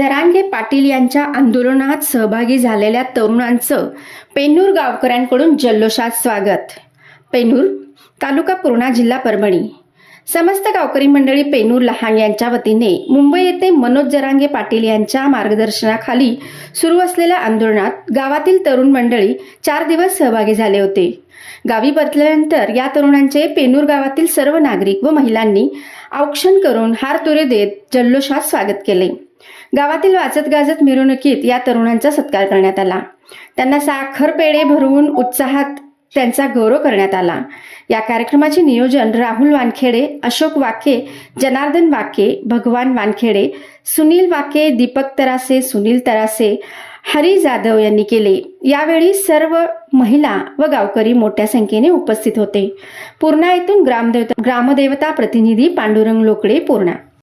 जरांगे पाटील यांच्या आंदोलनात सहभागी झालेल्या तरुणांचं पेनूर गावकऱ्यांकडून जल्लोषात स्वागत. पेनूर तालुका पूर्णा जिल्हा परभणी. समस्त गावकरी मंडळी पेनूर लहान यांच्या वतीने मुंबई येथे मनोज जरांगे पाटील यांच्या मार्गदर्शनाखाली सुरू असलेल्या आंदोलनात गावातील तरुण मंडळी चार दिवस सहभागी झाले होते. गावी परतल्यानंतर या तरुणांचे पेनूर गावातील सर्व नागरिक व महिलांनी औक्षण करून हार तुरे देत जल्लोषात स्वागत केले. गावातील वाचत गाजत मिरवणुकीत या तरुणांचा सत्कार करण्यात आला. त्यांना साखर पेढे भरवून उत्साहात त्यांचा गौरव करण्यात आला. या कार्यक्रमाचे नियोजन राहुल वानखेडे अशोक वाके जनार्दन वाके भगवान वानखेडे सुनील वाके दीपक तरासे सुनील तरासे हरी जाधव यांनी केले. यावेळी सर्व महिला व गावकरी मोठ्या संख्येने उपस्थित होते. पूर्णा येथून ग्रामदेवता ग्रामदेवता प्रतिनिधी पांडुरंग लोकडे पूर्णा